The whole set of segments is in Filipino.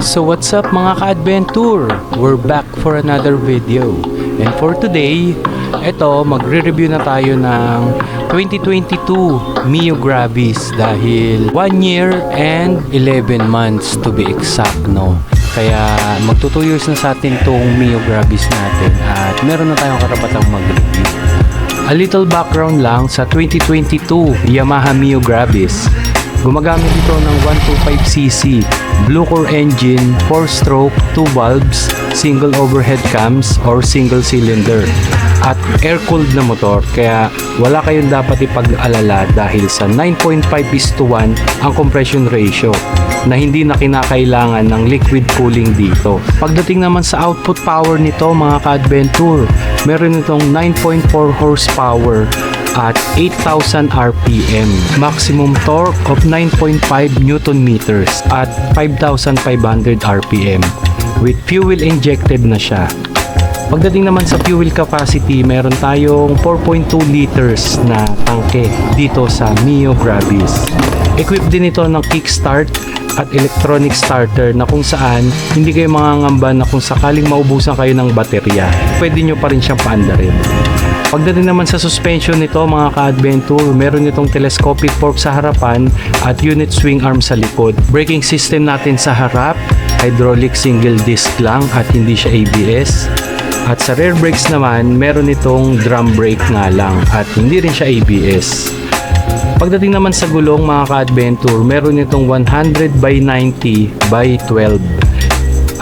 So what's up mga ka-adventure? We're back for another video. And for today, eto magre-review na tayo ng 2022 Mio Gravis dahil 1 year and 11 months to be exact, no? Kaya magto 2 years na sa atin tong Mio Gravis natin at meron na tayong karapatang mag-review. A little background lang sa 2022 Yamaha Mio Gravis. Gumagamit ito ng 125cc Blue engine, 4-stroke, 2 valves, single overhead cams or single cylinder at air-cooled na motor kaya wala kayong dapat ipag-alala dahil sa 9.5 is to 1 ang compression ratio na hindi na kinakailangan ng liquid cooling dito. Pagdating naman sa output power nito mga ka-adventure, meron itong 9.4 horsepower at 8,000 RPM. Maximum torque of 9.5 Newton meters at 5,500 RPM with fuel injected na siya. Pagdating naman sa fuel capacity, meron tayong 4.2 liters na tangke dito sa Mio Gravis. Equipped din ito ng kickstart at electronic starter na kung saan hindi kayo mangangamba na kung sakaling maubusan kayo ng baterya, pwede nyo pa rin siyang paandarin. Pagdating naman sa suspension nito mga ka-adventure, meron itong telescopic fork sa harapan at unit swing arm sa likod. Braking system natin sa harap, hydraulic single disc lang at hindi siya ABS. At sa rear brakes naman, meron itong drum brake nga lang at hindi rin siya ABS. Pagdating naman sa gulong mga ka-adventure, meron itong 100 by 90 by 12.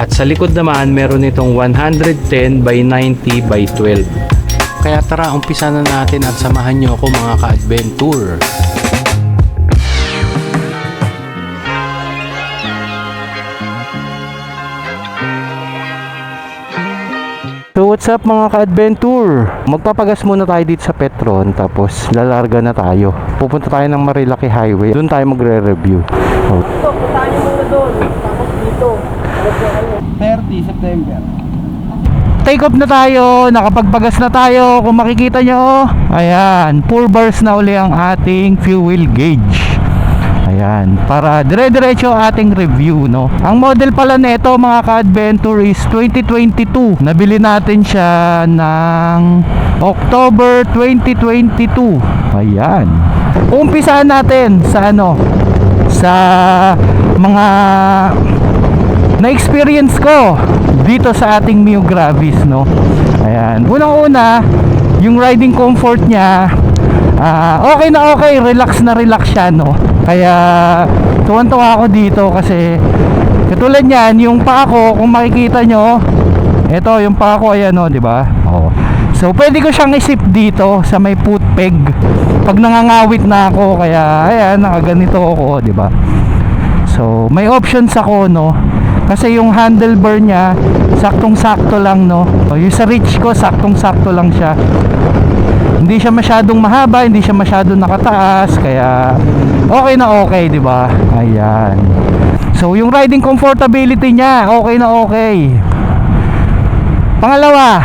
At sa likod naman, meron itong 110 by 90 by 12. Kaya tara, umpisa na natin at samahan nyo ako mga ka-adventure. So what's up mga ka-adventure? Magpapagas muna tayo dito sa Petron tapos lalarga na tayo. Pupunta tayo ng Marilaki Highway. Doon tayo magre-review. So, Ito, niyo muna doon. Tapos dito. 30 September. Take off na tayo, nakapagpagas na tayo. Kung makikita nyo, ayan, 4 bars na uli ang ating fuel gauge. Ayan, para dire-diretso ating review, no. Ang model pala nito mga ka-adventure is 2022. Nabili natin siya ng October 2022. Ayan. Umpisahan natin sa ano, sa mga na-experience ko dito sa ating Mio Gravis no. Ayan. Unang-una, yung riding comfort niya ah, okay na okay, relax na relax siya no. Kaya tuwan-tuwa ako dito kasi katulad niyan, yung paa ko kung makikita nyo, ito yung paa ko ayan no, di ba? Oh. So pwede ko siyang isip dito sa may foot peg pag nangangawit na ako kaya ayan nakaganito ako, di ba? So, may options ako, no? Kasi yung handlebar niya, saktong-sakto lang, no? Yung sa reach ko, saktong-sakto lang siya. Hindi siya masyadong mahaba, hindi siya masyadong nakataas, kaya okay na okay, di ba? Ayan. So, yung riding comfortability niya, okay na okay. Pangalawa,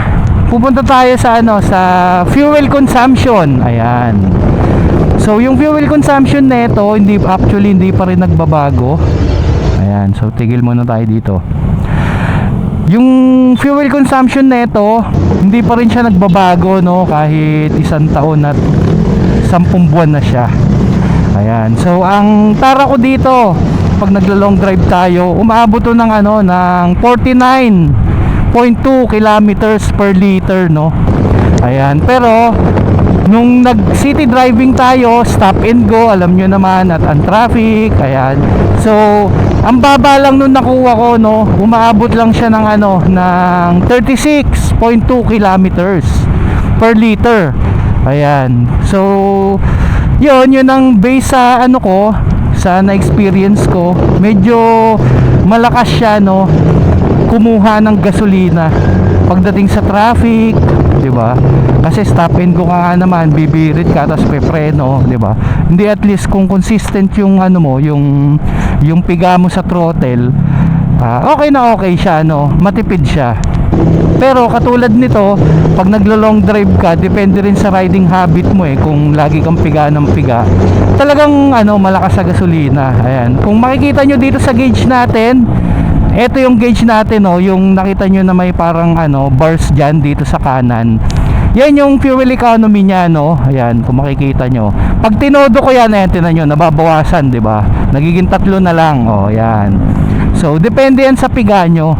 pupunta tayo sa ano, sa fuel consumption. Ayan. So yung fuel consumption nito hindi actually hindi pa rin nagbabago. Ayan, so tigil muna tayo dito. Yung fuel consumption nito hindi pa rin siya nagbabago no kahit isang taon at sampung buwan na siya. Ayan. So ang tara ko dito pag nagla-long drive tayo, umaabot ng ano ng 49.2 kilometers per liter no. Ayan, pero nung nag city driving tayo, stop and go, alam nyo naman at ang traffic, ayan. So, ang baba lang nung nakuha ko, no, umaabot lang siya ng ano, ng 36.2 kilometers per liter. Ayan. So, yun, yun ang base sa ano ko, sa na-experience ko. Medyo malakas siya, no, kumuha ng gasolina pagdating sa traffic, 'di ba? Kasi stop and go ka nga naman, bibirit ka tapos pepreno, 'di ba? Hindi at least kung consistent yung ano mo, yung yung piga mo sa throttle, ah, okay na okay siya, no? Matipid siya. Pero katulad nito, pag naglo-long drive ka, depende rin sa riding habit mo eh, kung lagi kang piga ng piga. Talagang ano, malakas sa gasolina. Ayan. Kung makikita nyo dito sa gauge natin, ito yung gauge natin no, yung nakita nyo na may parang ano, bars dyan dito sa kanan. Yan yung fuel economy niya no. Ayan, kung makikita nyo. Pag tinodo ko yan, ayan, tinan nyo, nababawasan, di ba? Nagiging tatlo na lang. Oh, yan. So, depende yan sa piga nyo.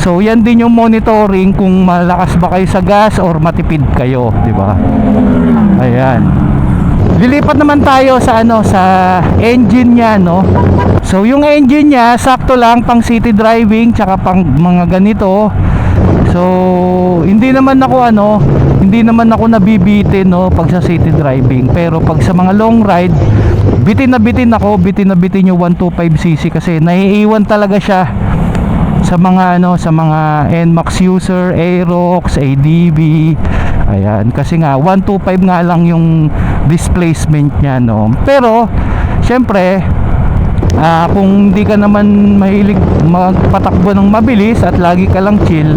So, yan din yung monitoring kung malakas ba kayo sa gas or matipid kayo, di ba? Ayan. Lilipat naman tayo sa ano sa engine niya no. So yung engine niya sakto lang pang city driving tsaka pang mga ganito. So hindi naman ako ano, hindi naman ako nabibitin no pag sa city driving. Pero pag sa mga long ride, bitin na bitin ako, bitin na bitin yung 125cc kasi naiiwan talaga siya sa mga ano sa mga NMAX user, Aerox, ADB. Ayan, kasi nga 125 nga lang yung displacement niya no. Pero syempre ah, kung hindi ka naman mahilig magpatakbo ng mabilis at lagi ka lang chill,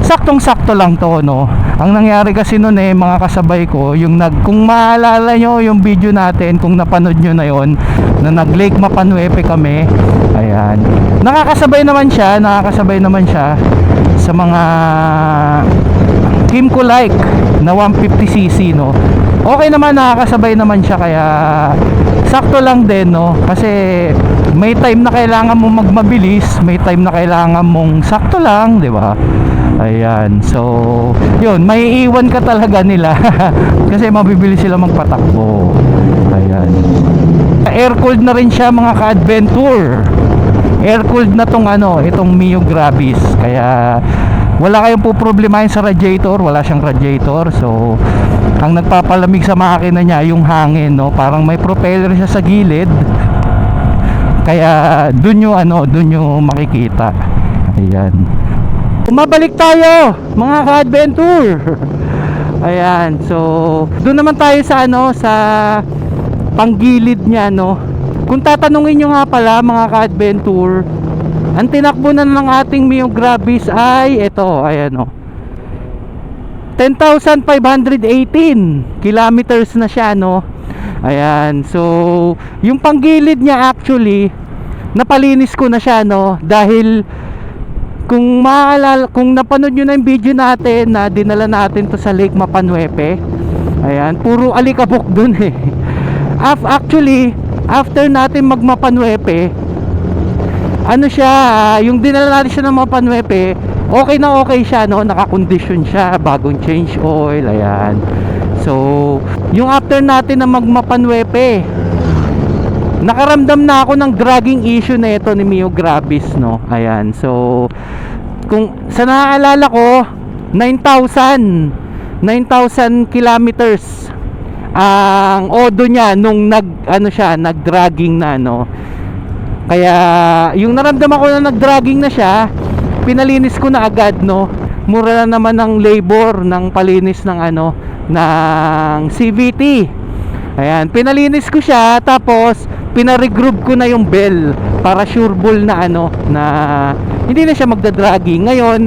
saktong-sakto lang to no. Ang nangyari kasi noon eh mga kasabay ko, yung nag kung maalala nyo yung video natin kung napanood nyo na yon na nag Lake Mapanuepe kami. Ayan. Nakakasabay naman siya, nakakasabay naman siya sa mga Kimco like na 150cc no. Okay naman nakakasabay naman siya kaya sakto lang din no kasi may time na kailangan mong magmabilis, may time na kailangan mong sakto lang, 'di ba? Ayan. So, 'yun, may iwan ka talaga nila kasi mabibili sila magpatakbo. Ayan. Air-cooled na rin siya mga ka-adventure air-cooled na tong ano, itong Mio Gravis. Kaya wala kayong po problemahin sa radiator, wala siyang radiator. So ang nagpapalamig sa makina niya yung hangin, no? Parang may propeller siya sa gilid. Kaya dun yung ano, dun yung makikita. Ayan. Umabalik tayo, mga ka-adventure. Ayan, so doon naman tayo sa ano sa panggilid niya no. Kung tatanungin nyo nga pala mga ka-adventure, ang tinakbo na ng ating Mio Gravis ay ito, ayan o. 10,518 kilometers na siya no. Ayan, so yung panggilid niya actually napalinis ko na siya no dahil kung maalala, kung napanood nyo na yung video natin na dinala natin to sa Lake Mapanuepe ayan, puro alikabok dun eh Af- actually after natin magmapanuepe ano siya ah, yung dinala natin siya ng mapanuepe okay na okay siya no? Nakakondisyon siya bagong change oil ayan. So yung after natin na magmapanuepe nakaramdam na ako ng dragging issue na ito ni Mio Gravis no? Ayan so kung sa naaalala ko 9,000 9,000 kilometers ang odo niya nung nag ano siya nag dragging na no kaya yung naramdaman ko na nag dragging na siya pinalinis ko na agad no? Mura na naman ng labor ng palinis ng ano ng CVT ayan pinalinis ko siya tapos pinaregroove ko na yung bell para sureball na ano na hindi na siya magda-dragging. Ngayon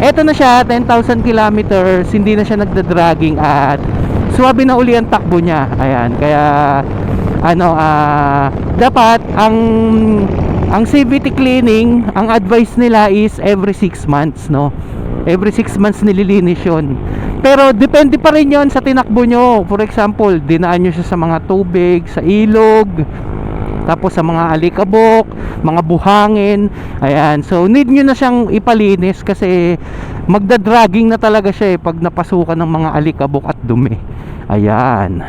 eto na siya 10,000 kilometers hindi na siya nagda-dragging at swabe na uli ang takbo niya. Ayan kaya ano ah dapat ang ang CVT cleaning ang advice nila is every 6 months no every 6 months nililinis yun pero depende pa rin yon sa tinakbo nyo for example dinaan nyo siya sa mga tubig sa ilog tapos sa mga alikabok, mga buhangin. Ayan. So need nyo na siyang ipalinis kasi magda-dragging na talaga siya eh pag napasukan ng mga alikabok at dumi. Ayan.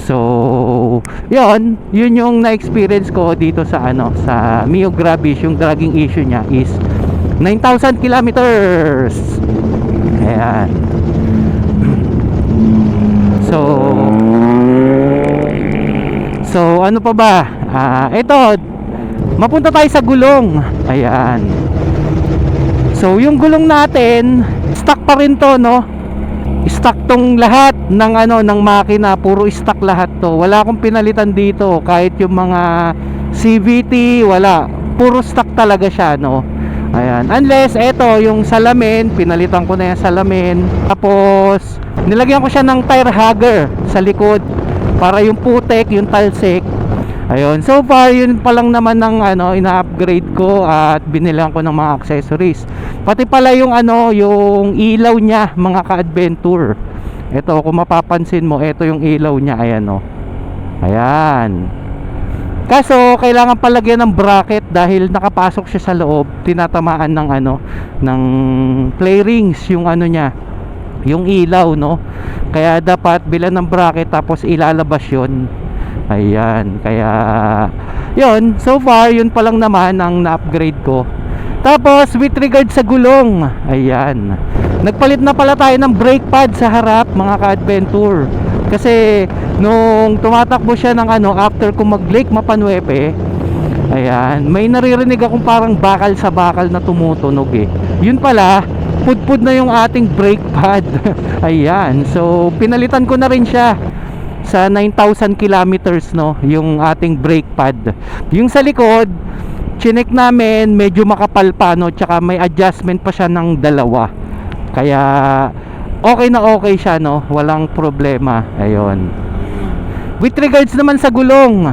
So, 'yon, 'yun yung na-experience ko dito sa ano, sa Mio Gravis, yung dragging issue niya is 9,000 kilometers. Ayan. So, So, ano pa ba? Ah, ito. Mapunta tayo sa gulong. Ayan. So, yung gulong natin, stock pa rin to, no? Stock tong lahat ng ano ng makina, puro stock lahat to. Wala akong pinalitan dito kahit yung mga CVT, wala. Puro stock talaga siya, no? Ayan. Unless ito yung salamin, pinalitan ko na yung salamin. Tapos nilagyan ko siya ng tire hugger sa likod para yung putek, yung talsik Ayun, so far yun pa lang naman ng ano, ina-upgrade ko at binilang ko ng mga accessories. Pati pala yung ano, yung ilaw niya, mga ka-adventure. Ito, kung mapapansin mo, ito yung ilaw niya, ayan oh. Ayan. Kaso kailangan palagyan ng bracket dahil nakapasok siya sa loob, tinatamaan ng ano, ng play rings yung ano niya, yung ilaw, no. Kaya dapat bilan ng bracket tapos ilalabas 'yon. Ayan, kaya yon so far yun pa lang naman ang na-upgrade ko. Tapos with regard sa gulong, ayan. Nagpalit na pala tayo ng brake pad sa harap mga ka-adventure. Kasi nung tumatakbo siya ng ano after ko mag-Lake Mapanuepe, ayan, may naririnig akong parang bakal sa bakal na tumutunog eh. Yun pala, pudpud na yung ating brake pad. ayan, so pinalitan ko na rin siya sa 9,000 kilometers no yung ating brake pad yung sa likod chinek namin medyo makapal pa no tsaka may adjustment pa siya ng dalawa kaya okay na okay siya no? Walang problema. Ayun. With regards naman sa gulong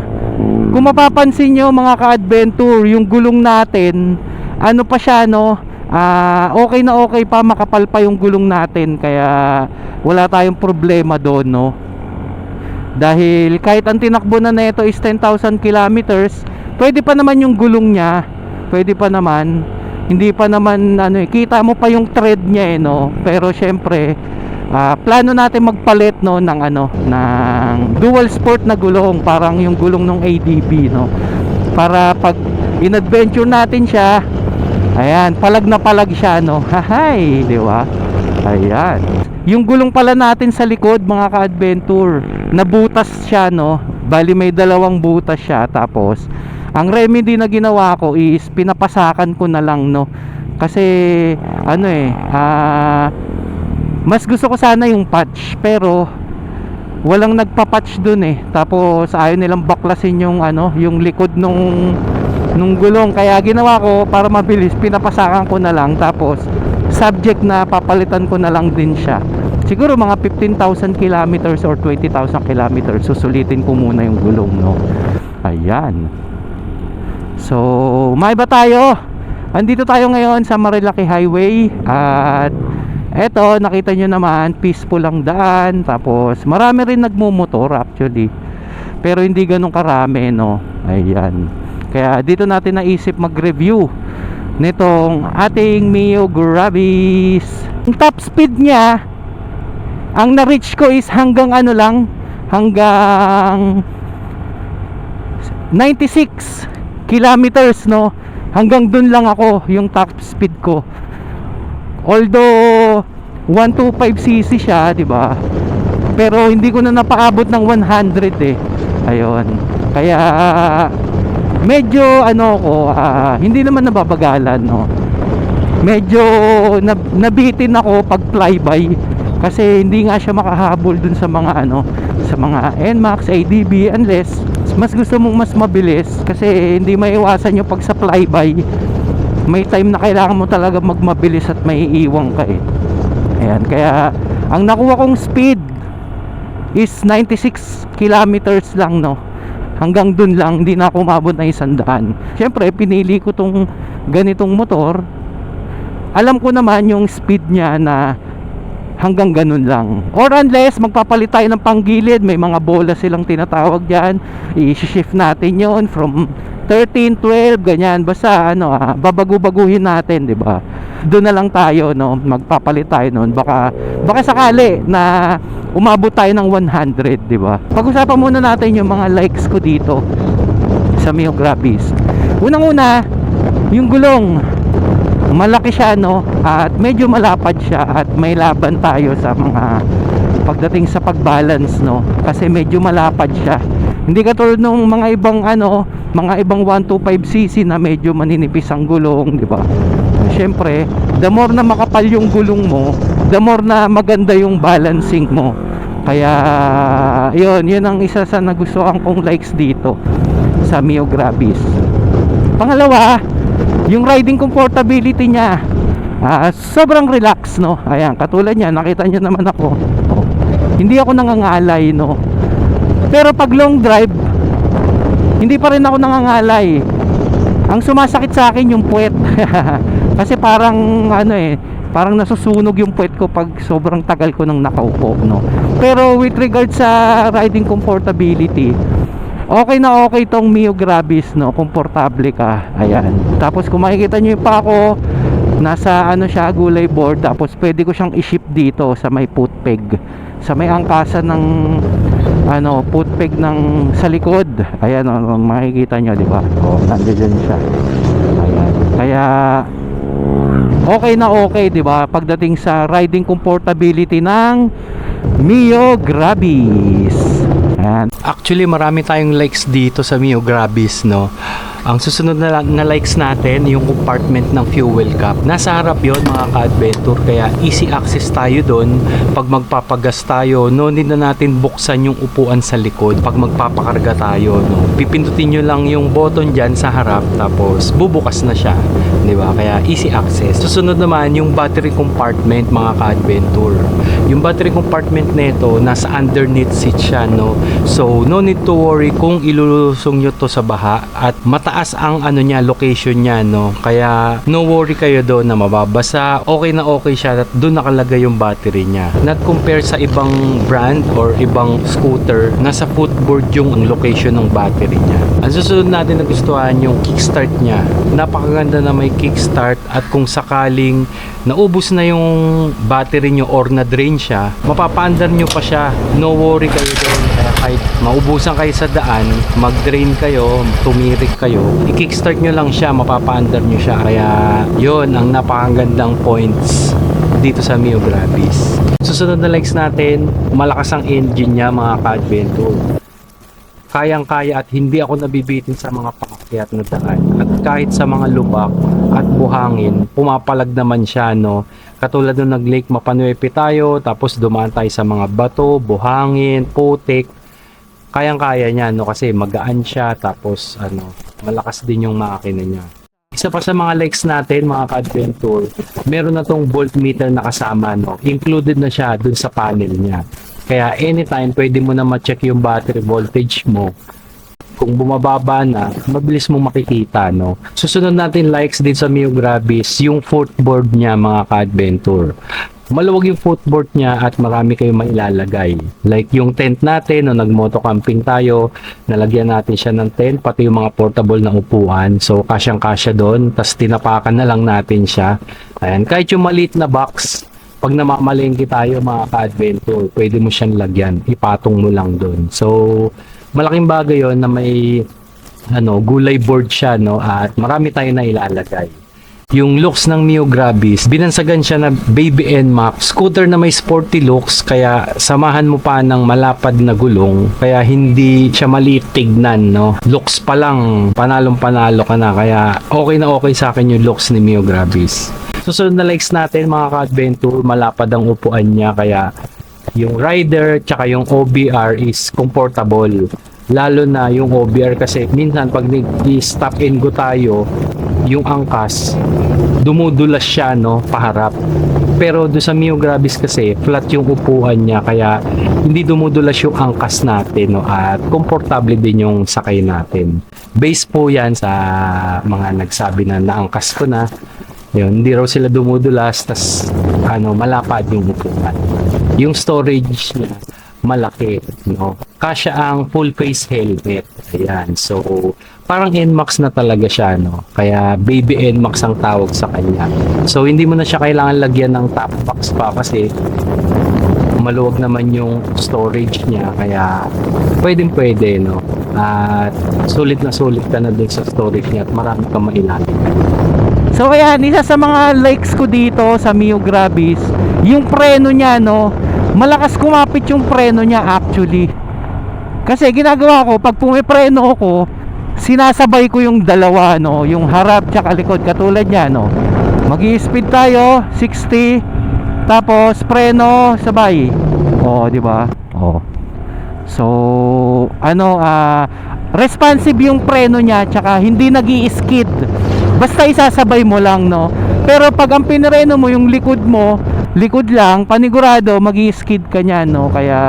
kung mapapansin nyo mga ka-adventure yung gulong natin ano pa siya no? Ah, okay na okay pa makapal pa yung gulong natin kaya wala tayong problema doon no? Dahil kahit ang tinakbo na nito is 10,000 kilometers, pwede pa naman yung gulong niya. Pwede pa naman. Hindi pa naman ano eh, kita mo pa yung tread niya eh no. Pero syempre, ah, plano natin magpalit no ng ano, ng dual sport na gulong, parang yung gulong ng ADB no. Para pag in-adventure natin siya, ayan, palag na palag siya no. Hahay, di ba? Ayan. Yung gulong pala natin sa likod, mga ka-adventure, nabutas siya, no? Bali may dalawang butas siya. Tapos, ang remedy na ginawa ko is pinapasakan ko na lang, no? Kasi, ano eh, ah, mas gusto ko sana yung patch, pero walang nagpa-patch dun eh. Tapos, ayaw nilang baklasin yung, ano, yung likod nung nung gulong. Kaya ginawa ko para mabilis pinapasakan ko na lang. Tapos subject na papalitan ko na lang din siya. Siguro mga 15,000 kilometers or 20,000 kilometers susulitin ko muna yung gulong no? Ayan so may ba tayo. Andito tayo ngayon sa Marilaki Highway. At eto nakita nyo naman peaceful lang daan. Tapos marami rin nagmumotor actually. Pero hindi ganun karami no? Ayan. Kaya dito natin naisip mag-review nitong ating Mio Gravis. Ang top speed niya, ang na-reach ko is hanggang ano lang, hanggang 96 kilometers no. Hanggang dun lang ako yung top speed ko. Although 125cc siya, 'di ba? Pero hindi ko na napakabot ng 100 eh. Ayun. Kaya medyo ano ko ah, hindi naman nababagalan no medyo nab nabitin ako pag flyby kasi hindi nga siya makahabol dun sa mga ano sa mga NMAX, ADB unless mas gusto mong mas mabilis kasi hindi maiwasan yung pag sa flyby may time na kailangan mo talaga magmabilis at may iiwang ka eh. Ayan kaya ang nakuha kong speed is 96 kilometers lang no? Hanggang dun lang hindi na ako umabot na isang syempre pinili ko tong ganitong motor. Alam ko naman yung speed niya na hanggang ganun lang. Or unless magpapalit tayo ng panggilid may mga bola silang tinatawag dyan. I-shift natin yon from 13, 12, ganyan. Basta ano ah, babago-baguhin natin di ba? Doon na lang tayo no? Magpapalit tayo noon baka baka sakali na umabot tayo ng 100 di ba? Pag-usapan muna natin yung mga likes ko dito sa Mio Grabis unang-una yung gulong malaki siya no? At medyo malapad siya at may laban tayo sa mga pagdating sa pagbalance no? Kasi medyo malapad siya. Hindi katulad nung mga ibang ano mga ibang 125cc na medyo maninipis ang gulong di ba? Syempre the more na makapal yung gulong mo the more na maganda yung balancing mo. Kaya yun yun ang isa sa nagustuhan kong likes dito sa Mio Gravis pangalawa yung riding comfortability niya ah, sobrang relax no ayan katulad niya nakita niyo naman ako hindi ako nangangalay no pero pag long drive hindi pa rin ako nangangalay. Ang sumasakit sa akin yung puwet. Kasi parang ano eh, parang nasusunog yung puwet ko pag sobrang tagal ko nang nakaupo, no. Pero with regard sa riding comfortability, okay na okay tong Mio Gravis, no. Komportable ka. Ayan. Tapos kung makikita nyo yung pako, nasa ano siya gulay board. Tapos pwede ko siyang i-ship dito sa may foot peg. Sa may angkasa ng ano foot peg ng sa likod. Ayan o makikita nyo di ba? Oh nandiyan siya. Ayan. Kaya okay na okay di ba? Pagdating sa riding comfortability ng Mio Gravis ayan Actually, marami tayong likes dito sa Mio Gravis, no? Ang susunod na, na likes natin, yung compartment ng fuel cap. Nasa harap yon mga ka-adventure, kaya easy access tayo doon. Pag magpapagas tayo, no need na natin buksan yung upuan sa likod pag magpapakarga tayo, no? Pipindutin nyo lang yung button dyan sa harap, tapos bubukas na siya, di ba? Kaya easy access. Susunod naman, yung battery compartment, mga ka-adventure. Yung battery compartment nito, nasa underneath seat siya, no? So, no need to worry kung ilulusong nyo to sa baha at mataas ang ano niya, location niya, no? Kaya, no worry kayo doon na mababasa. Okay na okay siya at doon nakalagay yung battery niya. Not compare sa ibang brand or ibang scooter, nasa footboard yung location ng battery niya. Ang susunod natin na gustuhan yung kickstart niya. Napakaganda na may kickstart at kung sakaling naubos na yung battery nyo or na-drain siya, mapapaandar nyo pa siya. No worry kayo doon. Kahit maubusan kayo sa daan, mag-drain kayo, tumirik kayo, i-kickstart nyo lang siya, mapapaandar nyo siya. Kaya yun ang napakagandang points dito sa Mio Gravis. Susunod na likes natin, malakas ang engine niya mga ka-adventure kayang-kaya at hindi ako nabibitin sa mga paakyat na daan. At kahit sa mga lubak at buhangin, pumapalag naman siya, no? Katulad nung nag-lake Mapanuepe tayo, tapos dumaan tayo sa mga bato, buhangin, putik. Kayang-kaya niya, no? Kasi magaan siya, tapos ano, malakas din yung makina niya. Isa pa sa mga likes natin, mga ka-adventure, meron na tong voltmeter na kasama, no? Included na siya dun sa panel niya. Kaya anytime, pwede mo na ma-check yung battery voltage mo. Kung bumababa na, mabilis mong makikita, no? Susunod natin likes din sa Mio Gravis, yung footboard niya, mga ka-adventure. Maluwag yung footboard niya at marami kayong mailalagay. Like yung tent natin, no, nag-moto camping tayo, nalagyan natin siya ng tent, pati yung mga portable na upuan. So, kasyang-kasya doon, tas tinapakan na lang natin siya. Ayan, kahit yung maliit na box, pag namamalengke tayo mga ka-adventure, pwede mo siyang lagyan, ipatong mo lang doon. So, malaking bagay yon na may ano, gulay board siya, no, at marami tayo na ilalagay. Yung looks ng Mio Gravis, binansagan siya na Baby NMAX, scooter na may sporty looks, kaya samahan mo pa ng malapad na gulong, kaya hindi siya maliit tignan, no. Looks pa lang, panalong panalo ka na, kaya okay na okay sa akin yung looks ni Mio Gravis. Susunod na likes natin mga ka-adventure, malapad ang upuan niya kaya yung rider tsaka yung OBR is comfortable. Lalo na yung OBR kasi minsan pag nag-stop and go tayo, yung angkas, dumudulas siya no, paharap. Pero do sa Mio Gravis kasi, flat yung upuan niya kaya hindi dumudulas yung angkas natin no, at komportable din yung sakay natin. Base po yan sa mga nagsabi na naangkas ko na yun, hindi raw sila dumudulas, tas ano, malapad yung upuan. Yung storage niya, malaki, no? Kasya ang full face helmet. Ayan, so parang NMAX na talaga siya, no? Kaya baby NMAX ang tawag sa kanya. So hindi mo na siya kailangan lagyan ng top box pa kasi maluwag naman yung storage niya kaya pwedeng pwede no at sulit na sulit ka na dun sa storage niya at marami kang mailalagay So ayan, isa sa mga likes ko dito sa Mio Gravis, yung preno niya no, malakas kumapit yung preno niya actually. Kasi ginagawa ko, pag pumipreno ako, sinasabay ko yung dalawa no, yung harap tsaka likod katulad niya no. Magi-speed tayo 60 tapos preno sabay. Oh, di ba? Oh. So, ano ah responsive yung preno niya tsaka hindi nag-i-skid. Basta isasabay mo lang, no? Pero pag ang pinreno mo yung likod mo, likod lang, panigurado magi-skid ka niyan, no? Kaya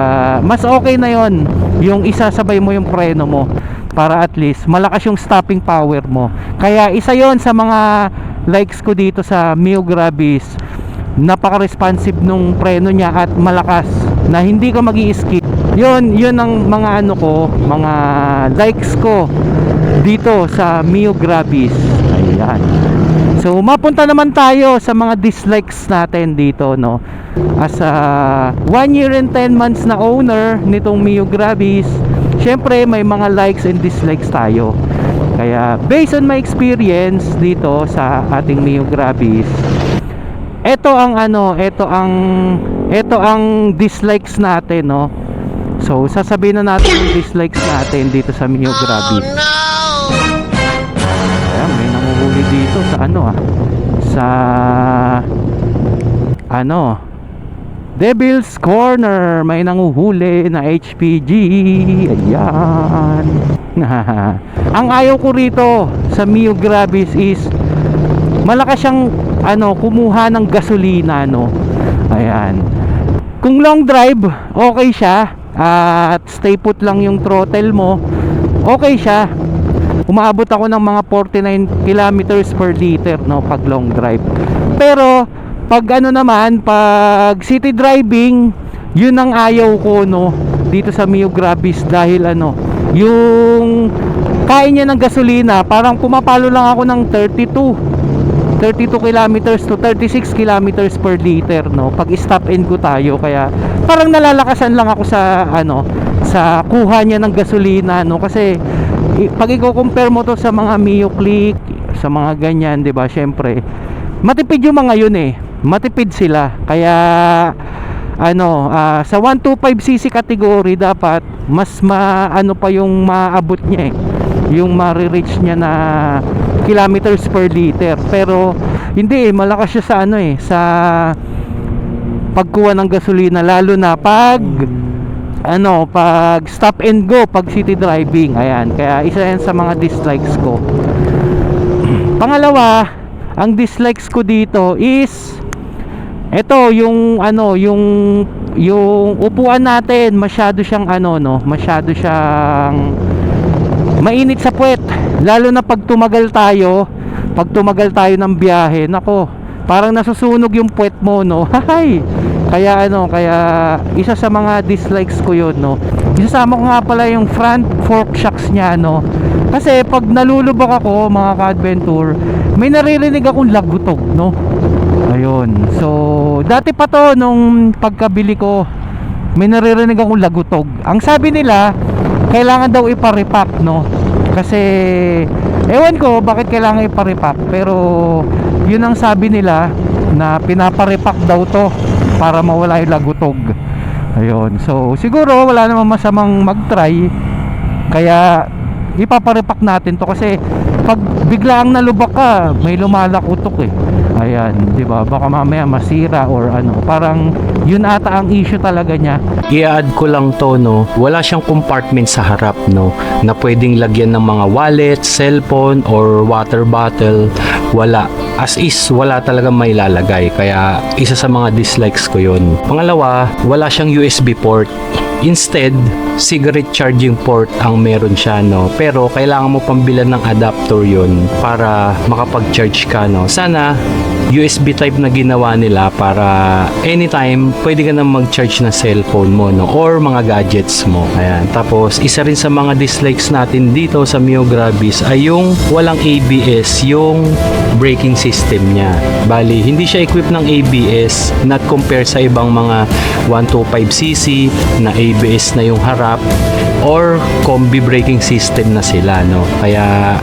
mas okay na 'yon, yung isasabay mo yung preno mo. para at least malakas yung stopping power mo. Kaya isa yon sa mga likes ko dito sa Mio Grabis. Napaka-responsive nung preno niya at malakas na hindi ka mag skip Yun, yun ang mga ano ko, mga likes ko dito sa Mio Grabis. Ayan. So, mapunta naman tayo sa mga dislikes natin dito, no? As a 1 year and 10 months na owner nitong Mio Grabis, syempre may mga likes and dislikes tayo. Kaya, based on my experience dito sa ating Mio Grabis, ito ang ano, ito ang ito ang dislikes natin, no? So, sasabihin na natin yung dislikes natin dito sa Mio Grabis. Ayan, nanguhuli dito sa ano ah. Sa ano Devil's Corner. May nanguhuli na HPG ayan. Ang ayaw ko rito sa Mio Grabis is malakas siyang ano kumuha ng gasolina no? Ayan. Kung long drive okay siya. At stay put lang yung throttle mo. Okay siya umaabot ako ng mga 49 kilometers per liter no pag long drive. Pero pag ano naman pag city driving yun ang ayaw ko no dito sa Mio Grabis dahil ano yung kain niya ng gasolina parang pumapalo lang ako ng 32 32 kilometers to 36 kilometers per liter no pag stop and go tayo. Kaya parang nalalakasan lang ako sa ano sa kuha niya ng gasolina no kasi pag i-compare mo to sa mga Mio Click sa mga ganyan 'di ba syempre matipid yung mga yun eh. Matipid sila. Kaya ano ah, sa 125cc category dapat mas ma ano pa yung maabot niya eh. Yung ma-reach niya na kilometers per liter. Pero hindi eh malakas siya sa ano eh sa pagkuha ng gasolina. Lalo na pag ano pag stop and go pag city driving ayan. Kaya isa yan sa mga dislikes ko. Pangalawa ang dislikes ko dito is ito yung ano yung yung upuan natin masyado siyang ano no masyado siyang mainit sa puwet. Lalo na pag tumagal tayo pag tumagal tayo ng biyahe nako parang nasusunog yung puwet mo no? Hay kaya ano kaya isa sa mga dislikes ko yun no? Isasama ko nga pala yung front fork shocks niya no? Kasi pag nalulubak ako mga ka-adventure may naririnig akong lagutog no? Ayun. So dati pa to nung pagkabili ko may naririnig akong lagutog. Ang sabi nila kailangan daw iparipak no? Kasi ewan ko bakit kailangan iparipak pero yun ang sabi nila na pinaparipak daw to para mawala yung lagutog. Ayun. So siguro wala namang masamang mag-try. Kaya ipaparipak natin to kasi pag biglaang nalubak ka may lumalakutok eh. Ayan di ba? Baka mamaya masira or ano. Parang yun ata ang issue talaga niya. I-add ko lang to no, wala siyang compartment sa harap no? Na pwedeng lagyan ng mga wallet, cellphone or water bottle. Wala. As is, wala talaga may lalagay. Kaya isa sa mga dislikes ko yun. Pangalawa, wala siyang USB port. Instead, cigarette charging port ang meron siya no. Pero kailangan mo pambilan ng adapter yun para makapag-charge ka no. Sana USB type na ginawa nila para anytime pwede ka na mag-charge ng cellphone mo no or mga gadgets mo. Ayan. Tapos isa rin sa mga dislikes natin dito sa Mio Grabis ay yung walang ABS yung braking system niya. Bali, hindi siya equipped ng ABS not compare sa ibang mga 125cc na ABS na yung harap or combi braking system na sila no. Kaya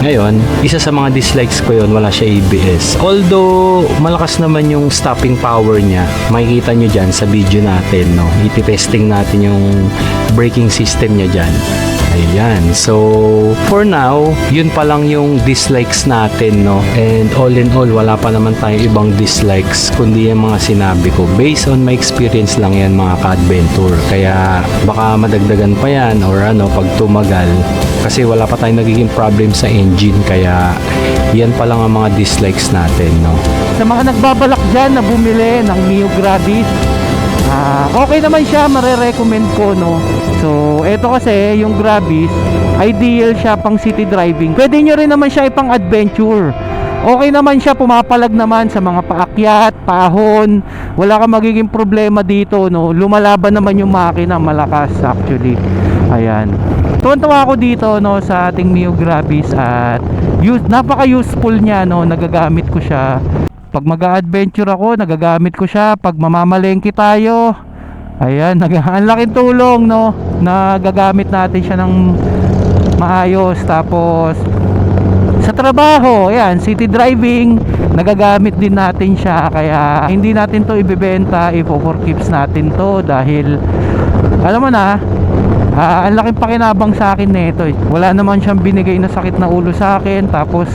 ngayon, isa sa mga dislikes ko yon wala siya ABS. Although, malakas naman yung stopping power niya. Makikita nyo dyan sa video natin, no? Ititesting natin yung braking system niya dyan. Ayan. So, for now, yun pa lang yung dislikes natin, no? And all in all, wala pa naman tayong ibang dislikes, kundi yung mga sinabi ko. Based on my experience lang yan, mga ka-adventure. Kaya, baka madagdagan pa yan or ano, pag tumagal. Kasi wala pa tayong nagiging problem sa engine. Kaya, yan pa lang ang mga dislikes natin, no? sa mga nagbabalak dyan na bumili ng Mio Grabis Ah, okay naman siya, mare-recommend ko no. So, eto kasi yung Grabis, ideal siya pang city driving. Pwede nyo rin naman siya ipang adventure. Okay naman siya, pumapalag naman sa mga paakyat, pahon. Wala kang magiging problema dito, no. Lumalaban naman yung makina, malakas actually. Ayan. Tuwan-tuwa ako dito no sa ating Mio Grabis at use, napaka-useful niya no, nagagamit ko siya. Pag mag-adventure ako, nagagamit ko siya. Pag mamamalengke tayo, ayan, nag ang laking tulong no, nagagamit natin siya ng maayos. Tapos sa trabaho, ayan, city driving, nagagamit din natin siya kaya hindi natin to ibebenta, ipo-for keeps natin to dahil alam mo na, ah, ang laking pakinabang sa akin nito eh. Wala naman siyang binigay na sakit na ulo sa akin tapos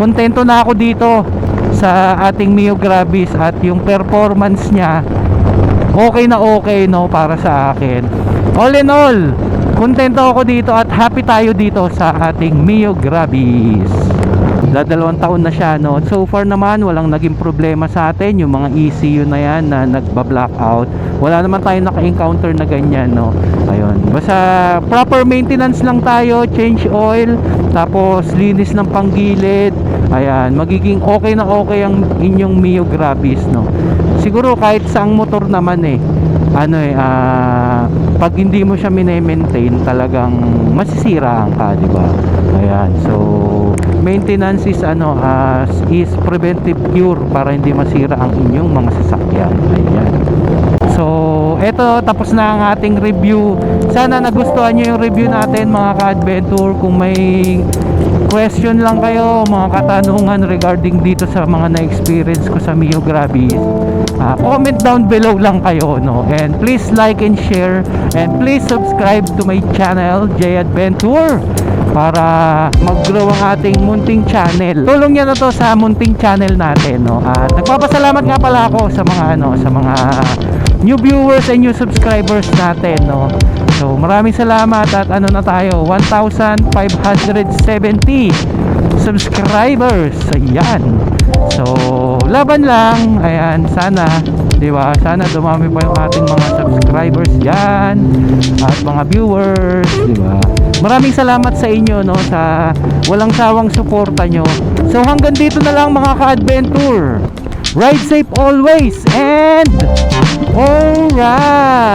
kontento na ako dito sa ating Mio Grabis at yung performance niya okay na okay no para sa akin. All in all, kontento ako dito at happy tayo dito sa ating Mio Grabis. Dadalawang taon na siya no. So far naman walang naging problema sa atin yung mga ECU na yan na nagba-blackout. Wala naman tayo naka-encounter na ganyan no. Ayun. Basta proper maintenance lang tayo, change oil, tapos linis ng panggilid. Ayan, magiging okay na okay ang inyong Mio Grabis no. Siguro kahit saang motor naman eh ano eh ah, pag hindi mo siya mine-maintain talagang masisira ka di ba ayan so maintenance is ano as is preventive cure para hindi masira ang inyong mga sasakyan ayan So, eto tapos na ang ating review. Sana nagustuhan nyo yung review natin mga ka-adventure. Kung may question lang kayo, mga katanungan regarding dito sa mga na-experience ko sa Mio Grabis, ah, comment down below lang kayo, no? And please like and share and please subscribe to my channel, J Adventure para mag-grow ang ating munting channel. Tulong niya na to sa munting channel natin, no? At nagpapasalamat nga pala ako sa mga ano, sa mga new viewers and new subscribers natin, no? So, maraming salamat at ano na tayo, 1,570 subscribers. Ayan. So, laban lang. Ayan, sana, 'di ba? Sana dumami pa yung ating mga subscribers diyan at mga viewers, 'di ba? Maraming salamat sa inyo no sa walang sawang suporta nyo. So hanggang dito na lang mga ka-adventure. Ride safe always and alright.